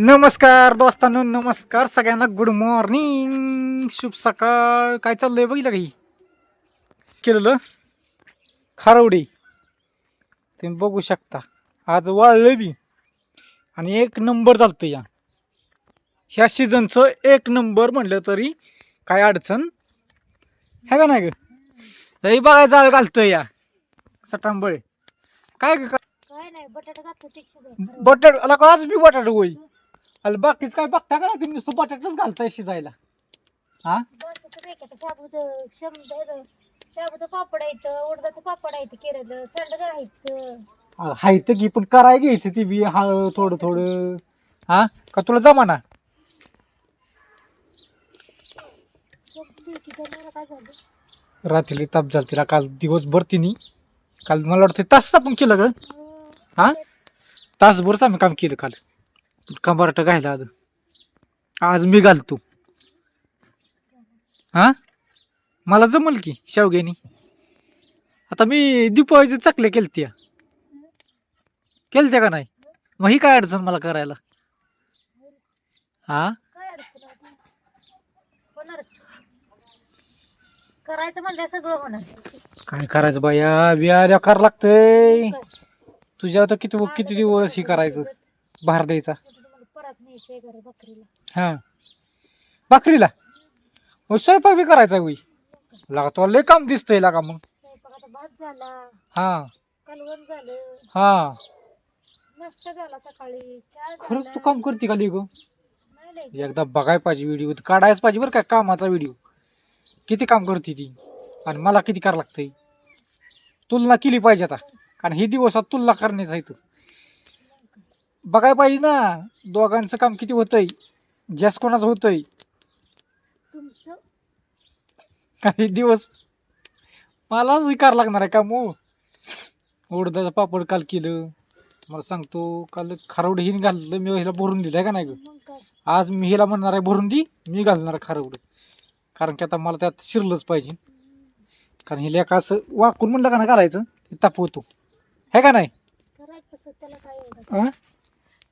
नमस्कार दोस्तांनो नमस्कार सगळ्यांना गुड मॉर्निंग शुभ सकाळ. काय चाललंय बघितलं काही केलेलं? खारवडी. तुम्ही बघू शकता. आज वाळलं बी. आणि एक नंबर चालतं या. ह्या सीझनचं एक नंबर म्हणलं तरी काय अडचण है का नाही ग? बघायला जाळ घालतं या. सटांबळे. काय काय नाही बटाटा बटाट आला का आज बी बटाट होई अरे बाकीच काय बघता का ना तुम्ही नुसतं बटाटच घालताय शिजायला. हा? शाबूचं शंभर ह्याचं शाबूचं पापड आहेत उडदाचं पापड आहेत केलेलं. सांडगं आहेत हाय तर की पण कराय घ्यायचं ती बी हा थोडं थोडं. हा? का तुला जमाना? काय झालं रात्री ताप झाला तिला काल दिवसभर तिने. काल मला वाटतं तास आपण केलं ग. हा? तासभरच आम्ही काम केलं काल. कंबारट घायला आज आज मी घालतो. हा? मला जमल की शेवग्यानी. आता मी दीपावलीचे चकले केलत्या केलत्या का नाही? मग ही काय अडचण मला करायला? हा? करायचं म्हणलं सगळं होणार काय करायचं बाया? बिया करावं लागतंय. तुझ्या आता किती किती दिवस हे करायचं? बाहेर द्यायचा. तुम्हाला परत न्यायचंय घरी बकरीला. हा. भाकरीला मग स्वयंपाक बी करायचा होई लागा तुला लय काम दिसतंय लागा मग. स्वयंपाक आता भात झाला. हा. कालवण झालं. हा. नाश्ता झाला सकाळी. चहा खरंच झाला. तू काम करते का लिगो नाही लय. एकदा बघाय पाहिजे व्हिडिओ काढायच पाहिजे बरं का कामाचा व्हिडिओ किती काम करते ती. आणि मला किती करावं लागतंय. तुलना केली पाहिजे आता. कारण हे दिवसात तुलना करण्याचं आहे इथं. बघाय पाहिजे ना दोघांचं काम किती होतंय जास्त कोणाचं होतंय. तुमचं? काही दिवस मलाच हे करावं लागणार आहे का मग उडदाचं पापड काल केलं मला सांगतो काल खारवड हिने घाललं मी हिला भरून दिलं आहे का नाही ग? मग काय? आज मी हिला म्हणणार आहे भरून दी मी घालणार आहे खारवड. कारण की आता मला त्यात शिरलंच पाहिजे. कारण हिला का असं वाकून म्हणलं का ना घालायचं तापवतो. आहे का नाही? करायचं तसं त्याला काय एवढं? अं?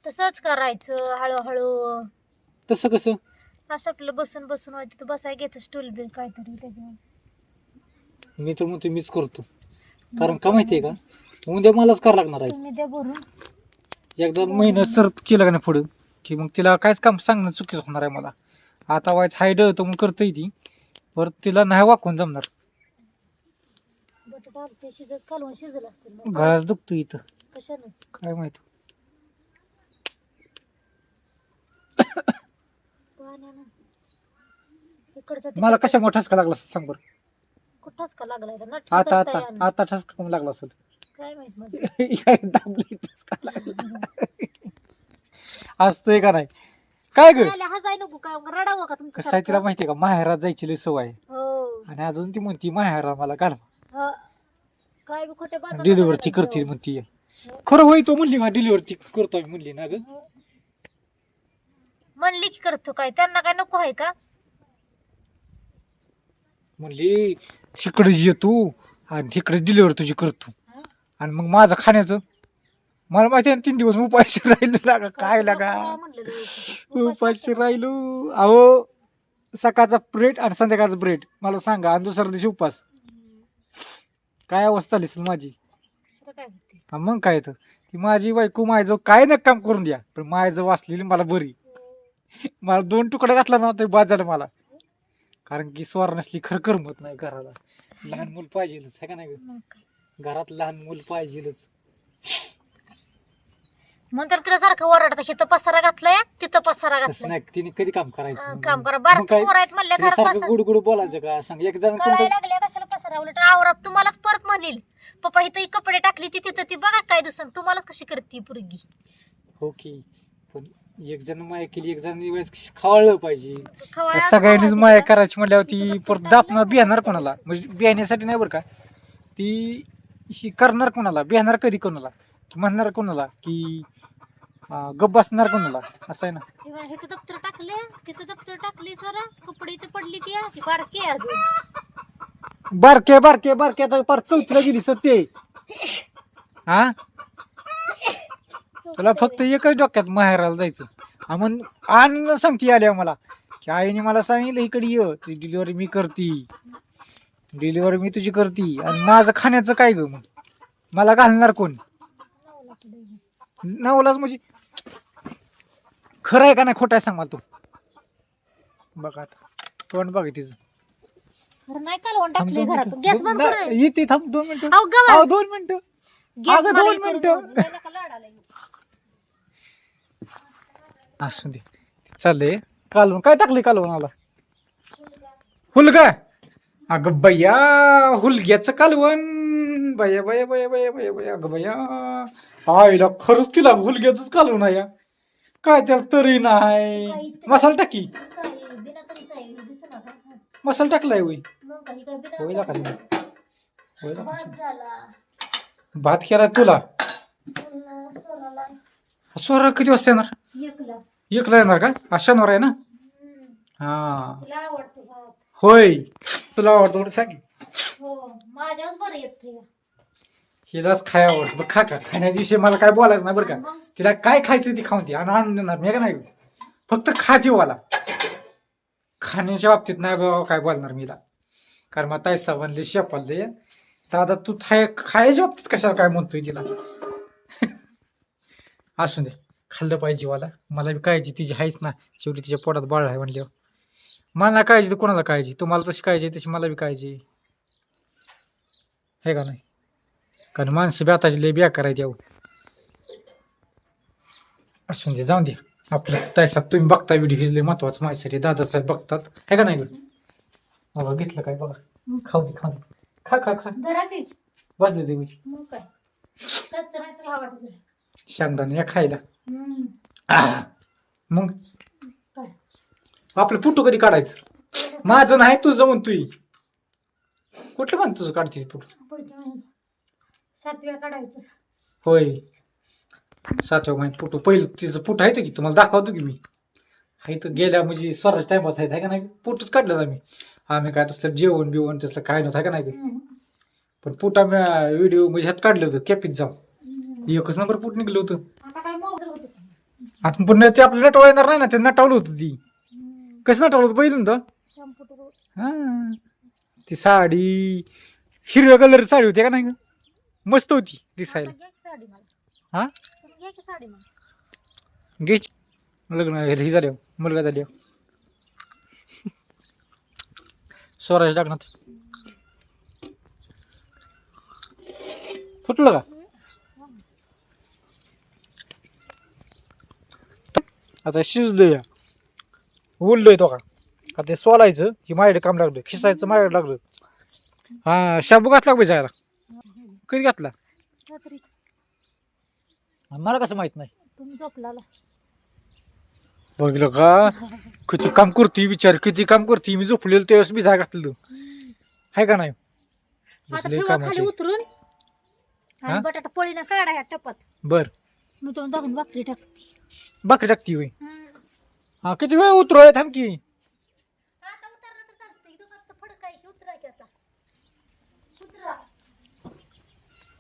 तसंच करायचं हळूहळू. तसं कसं? असं आपलं बसून बसून होय तिथं बसाय घेत स्टूल बिल काहीतरी त्याच्यावर. मी तर म्हणतो मीच करतो. कारण का माहिती आहे का? उद्या मलाच करावं लागणार आहे. तुम्ही द्या भरून. एकदा महिना सर केलं का नाही पुढं की मग तिला काहीच काम सांगणं चुकीचं होणार आहे मला. आता वायच हायड तर मग करतंय ती. परत तिला नाही वाकून जमणार. बटाटा ते शिजत कालवून शिजलं असेल मग. गळाच दुखतो इथं. कशानं? काय माहीत. मला तिकडचं. कशा मोठा ठसका लागला असेल सांग बरं. लागलाय तर आता करता आता. आता ठसका कमी लागला असेल? काय माहीत मध्ये काय दाबली ठसका लागला. असतंय का नाही? काय ग? हसाय नको काय रडावं का तुमचं कसं आहे तिला माहितीये का? माहेरात जायची लय सवय आहे. हो. आणि अजून ती म्हणती माहेरा मला घाल हा. काय बी खोटे करते म्हणती. खरं होय तो म्हणली ना डिलिव्हरी ती करतोय म्हणली ना ग. म्हणली की करतो काय? त्यांना काय नको आहे का? म्हणली तिकडे ये तू आणि तिकडे डिलिव्हरी तुझी करतो. आणि मग माझं खाण्याचं? मला माहिती आहे तीन दिवस उपाशी राहिलो लागा काय लागा. उपाशी राहिलो. अहो सकाळचा ब्रेड आणि संध्याकाळचा ब्रेड मला सांगा आणि दुसऱ्या दिवशी उपास. काय अवस्था झाली असेल माझी? हा मग काय तर. ती माझी बायको माझं काय न काम करून द्या. पण माझं वाचलेली मला बरी. मला दोन तुकडे घातला ना तरी बाद झालं मला. कारण की स्वार नसली खरं करमत नाही घराला. लहान मूल पाहिजेलच आहे का नाही ग? मग काय. घरात लहान मूल पाहिजेलच. मग तर तिला सारखं ओरडतं इथं पसारा घातलाय तिथं पसारा तसं घातलाय. नाही तिने कधी काम करायचं? हा? काम करा. मग बारक काय? पोर आहेत म्हणल्या तिला घरात सारखं पसारा गुड गुड बोलायचं का? सांग एक जण कळायला लागल्या कशाला पसारा उलट. आवरा तुम्हालाच परत म्हणेल. पप्पा इथं ही कपडे टाकली ती तिथं ती बघा काय दिवसांनी. तुम्हालाच कशी करते पुरगी. हो की. पण एक जण माया केली एक जण वेळेस खवाळलं पाहिजे. खवळा सगळ्यांनीच खवळा माया. करायची म्हणल्यावर ती परत दापणार बिहाणार कोणाला? म्हणजे बिहाण्यासाठी नाही बरं का? ती ही करणार कोणाला? बिहाणार कधी कोणाला? की म्हणणार कोणाला की अं, गप्प बसणार कोणाला? असं आहे ना? हे बघा, इथं दप्तर टाकले तिथं दप्तर टाकली स्वरा कपडे इथं पडली ती ती बारकी आहे अजून. बारके बारके बारके आता पार चौथीला गेली सत्य. हा? तुला फक्त एकच डोक्यात माहेराला जायचं. हा आनंद सांगते आल्या मला की आईने मला सांगितलं इकडे ये ती डिलिव्हरी मी करती. डिलिव्हरी मी तुझी करती. आणि माझं खाण्याचं काय ग मग? मला घालणार कोण. नवलाच म्हणजे खरं आहे का नाही खोटं आहे सांग मला तू. बघा आता तोंड बघा तिचं. नाही कालवण थांब टाकले दोन घरात? मिनिटं. गॅस बंद नाही, कर. येते थांब दोन मिनिटं. अहो गवा अहो, दोन मिनिटं. गॅस अगं, दोन करून मिनिटं दे. नाही नका लाड आलाय. असू दे. चाललंय. कालवून काय टाकले कालवणाला हुलगा. अगं बया हुलग्याचं कालवण. बया बया बया बया बया बया अगं बया आईला खरंच किला हुलग्याच कालवण आहे. काय त्याला तरी नाही. मसाला टाकी. मसाला टाकलाय बिना होय का का? भात केला तुला. सोरा किती वाजता येणार? एकला. एकला येणार का? आज शनिवार आहे ना? हम्म. हा. तिला आवडतो भात होय. तुला आवडतो सांग हो. माझ्याच बरं येत हिलाच खाय आवडतं. बरं खा का खाण्याच्या विषयी मला काय बोलायचं नाही बरं का? मग? तिला काय खायचं ती खाऊन ती आणि आणून देणार. मी का नाही? फक्त खा जीवाला. खाण्याच्या बाबतीत नाही बाबा काय बोलणार मीला कारण मग तायसा बनले शेपाले दादा तू थाय खायच्या बाबतीत कशाला काय म्हणतोय तिला? असू दे. खाल्लं पाहिजे जीवाला मला बी काळजी तिची आहेच ना. शेवटी तिच्या पोटात बाळ आहे म्हणल्यावर. मला काळजी तर कोणाला काळजी? तुम्हाला तशी काळजी तशी मला बी काळजी. हे का नाही? कारण माणसं बी आताची लय बिया करायची अहो असून दे जाऊन दे. आपलं तायसाब तुम्ही बघता व्हिडिओ हिजले महत्वाचं माझ्यासाठी. दादासाहेब बघतात. हे का नाही? बघा घेतलं काय? बघा. खाऊ दे खाऊ दे. खा खा खा. बसले ते. मग काय कच्चं नाही तर आवडत तुला. शेंगदाणे या खायला. हम्म. आह. मग? काय आपलं फोटो कधी काढायचं? माझं नाही तुझं म्हणतोय. कुठलं म्हण तुझं काढते फोटो. पुढच्या महिन्यात. सातव्या काढायचं. होय. सातव्या महिन्यात फोटो. पहिलं तिचं फोटो आहे की तुम्हाला दाखवतो की मी. आहे तर गेल्या म्हणजे स्वराज टाइमपास आहे का नाही? फोटोच काढलेला आम्ही आम्ही काय तसलं जेवण बिवण तसलं काय नव्हतं का नाही? हम्म. पण पोट आम्ही व्हिडिओ म्हणजे ह्यात काढलं होतं कॅपीत जाऊन. एकच नंबर पोट निघलं होतं. आता काय मोबाईल होत आता पण ते आपलं नटवा येणार नाही ना ते नटावलं होतं ती. कसं नटावलं होतं पहिलं तर हा. ती साडी हिरव्या कलर साडी होती का नाही? मस्त होती दिसायला. साडी मला. हा? तुम्ही घ्या की साडी मला. घ्यायची लग्न हे झाले मुलगा झाले. स्वराज लग्नात फुटलं का? आता शिजलोय. उरलोय तो का? आता ते सोलायचं ही माझ्याकडे काम लागलं. खिसायचं माझ्याकडे लागलं. हा शाबू घातला का जायला? कधी घातला? रात्रीच मला कसं माहीत नाही. तुम्ही झोपलाला. बघितलं का किती काम करते बिचार किती काम करते मी झोपलेलो तेव्हाच मी जागा घातलं आहे का नाही? आता दिसले ठेवा कामाचे. खाली उतरून. हा? आणि बटाटा पळीनं काढा ह्या टपात. बर. मी तुम्ही दाखवून भाकरी टाकते. बाकरी टाकती होय. हा किती वेळ उतरोय थांब की. आता उतरलं तर चालतंय. इथं फक्त फडक आहे की उतरा की आता. उतरा.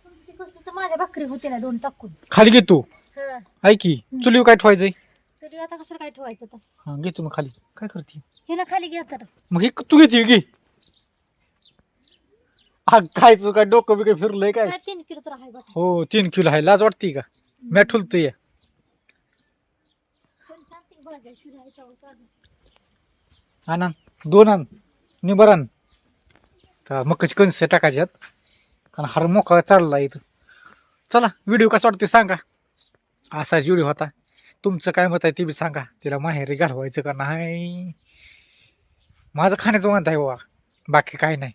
तुमची गोष्टीचं माझ्या भाकरी होते ना दोन टाकून. खाली घे तू. हा. ऐक की चुलीवर काय ठेवायचंय? तरी आता कशाला काय ठेवायचं आता? हा घे तू मग खाली. काय करते? हे ना खाली घ्या तर मग हे तू घेते घे. हा काय काय डोकं बिकं फिरलंय काय? काय तीन किलो तर आहे बघा हो तीन किलो आहे. लाज वाटते का? मी ठुलतोय पण सांगते भाज्या शिरा आहे तेव्हा चालेल. आण दोन आण. निबर आण. तर मग कशी कणसे टाकायच्यात कारण हर मोकळा चालला इथं. चला व्हिडिओ कसा वाटते सांगा. असाच व्हिडिओ होता. तुमचं काय मत आहे ते बी सांगा. तिला माहेरी घालवायचं का नाही? माझं खाण्याचं म्हणत आहे बाबा बाकी काय नाही.